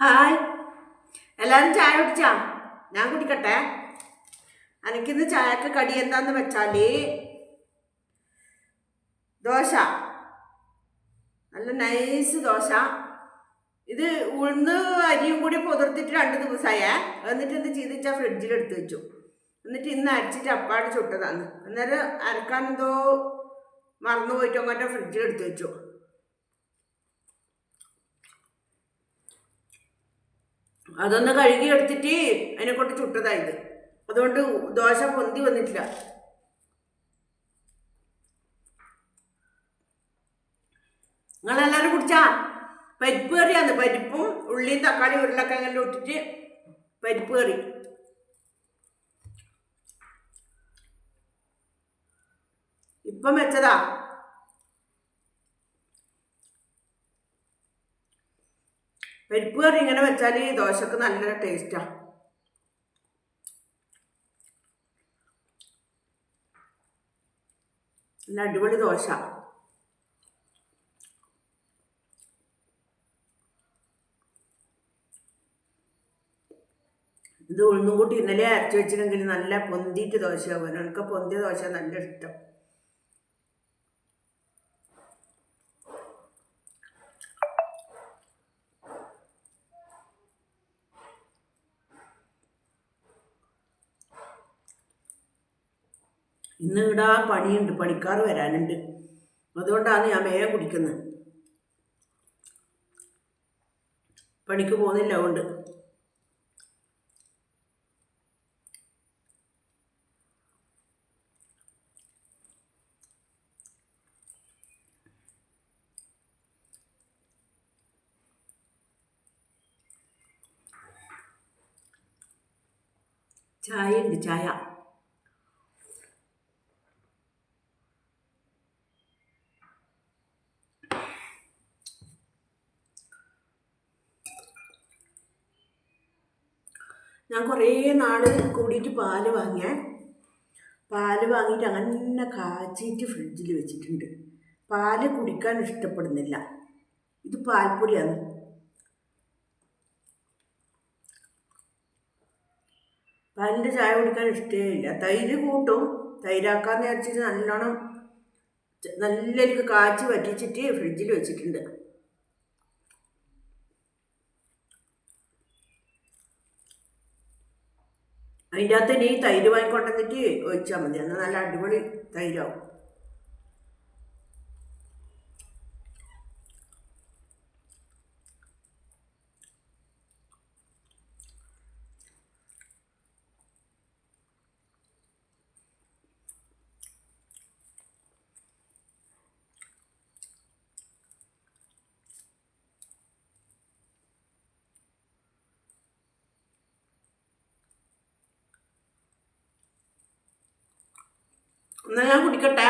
Hi. എല്ലാവരും ചായ കുടിച്ചാ? ഞാൻ കുടിക്കട്ടെ. എനിക്കിന്ന് ചായക്ക് കടി എന്താന്ന് വെച്ചാൽ ദോശ. നല്ല നൈസ് ദോശ. ഇത് ഉഴുന്ന് അരിയും കൂടി പുതിർത്തിട്ട് രണ്ട് ദിവസമായേ എന്നിട്ട് എന്ത് ചെയ്തിട്ടാ ഫ്രിഡ്ജിൽ എടുത്ത് വെച്ചു. എന്നിട്ട് ഇന്ന് അരച്ചിട്ട് അപ്പാട് ചുട്ടതാണ്. അന്നേരം അരക്കാൻ എന്തോ മറന്നു പോയിട്ടോ മറ്റോ ഫ്രിഡ്ജിൽ എടുത്ത് വെച്ചു. അതൊന്ന് കഴുകി എടുത്തിട്ട് അതിനെ കൊണ്ട് ചുട്ടതായത് അതുകൊണ്ട് ദോശ പൊന്തി വന്നിട്ടില്ല. നിങ്ങളെല്ലാവരും കുടിച്ചാ? പരിപ്പ് കറിയാന്ന് പരിപ്പും ഉള്ളിയും തക്കാളി ഉരുളക്കിഴങ്ങെല്ലാം ഇട്ടിട്ട് പരിപ്പ് കറി. ഇപ്പം വെച്ചതാ. പരിപ്പ് കറി ഇങ്ങനെ വെച്ചാൽ ഈ ദോശക്ക് നല്ല ടേസ്റ്റാ നല്ല അടിപൊളി ദോശ. ഇത് ഉഴുന്നും കൂട്ടി ഇന്നലെ അരച്ചു വെച്ചിട്ടുണ്ടെങ്കിൽ നല്ല പൊന്തിയിട്ട് ദോശയാവും. എനിക്ക് പൊന്തിയ ദോശ നല്ല ഇഷ്ടം. ഇന്ന് ഇടാ പണിയുണ്ട് പണിക്കാർ വരാനുണ്ട്. അതുകൊണ്ടാണ് ഞാൻ വേഗം കുടിക്കുന്നത്. പണിക്ക് പോകുന്നില്ല അതുകൊണ്ട്. ചായ ഉണ്ട് ചായ. ഞാൻ കുറേ നാൾ കൂടിയിട്ട് പാൽ വാങ്ങിയാൽ പാൽ വാങ്ങിയിട്ട് അങ്ങനെ കാച്ചിയിട്ട് ഫ്രിഡ്ജിൽ വെച്ചിട്ടുണ്ട്. പാൽ കുടിക്കാൻ ഇഷ്ടപ്പെടുന്നില്ല. ഇത് പാൽപ്പൊടിയാണ്. പാലിന്റെ ചായ കുടിക്കാൻ ഇഷ്ടമേ ഇല്ല. തൈര് കൂട്ടും. തൈരാക്കാന്ന് വിചാരിച്ചിട്ട് നല്ലോണം നല്ലൊരു കാച്ചി വറ്റിച്ചിട്ട് ഫ്രിഡ്ജിൽ വെച്ചിട്ടുണ്ട്. അതിന്റെ അകത്ത് ഇനി തൈര് വാങ്ങിക്കൊണ്ടെന്നിട്ട് ഒഴിച്ചാൽ മതി. എന്നാൽ നല്ല അടിപൊളി തൈരാവും. എന്നാൽ ഞാൻ കുടിക്കട്ടെ.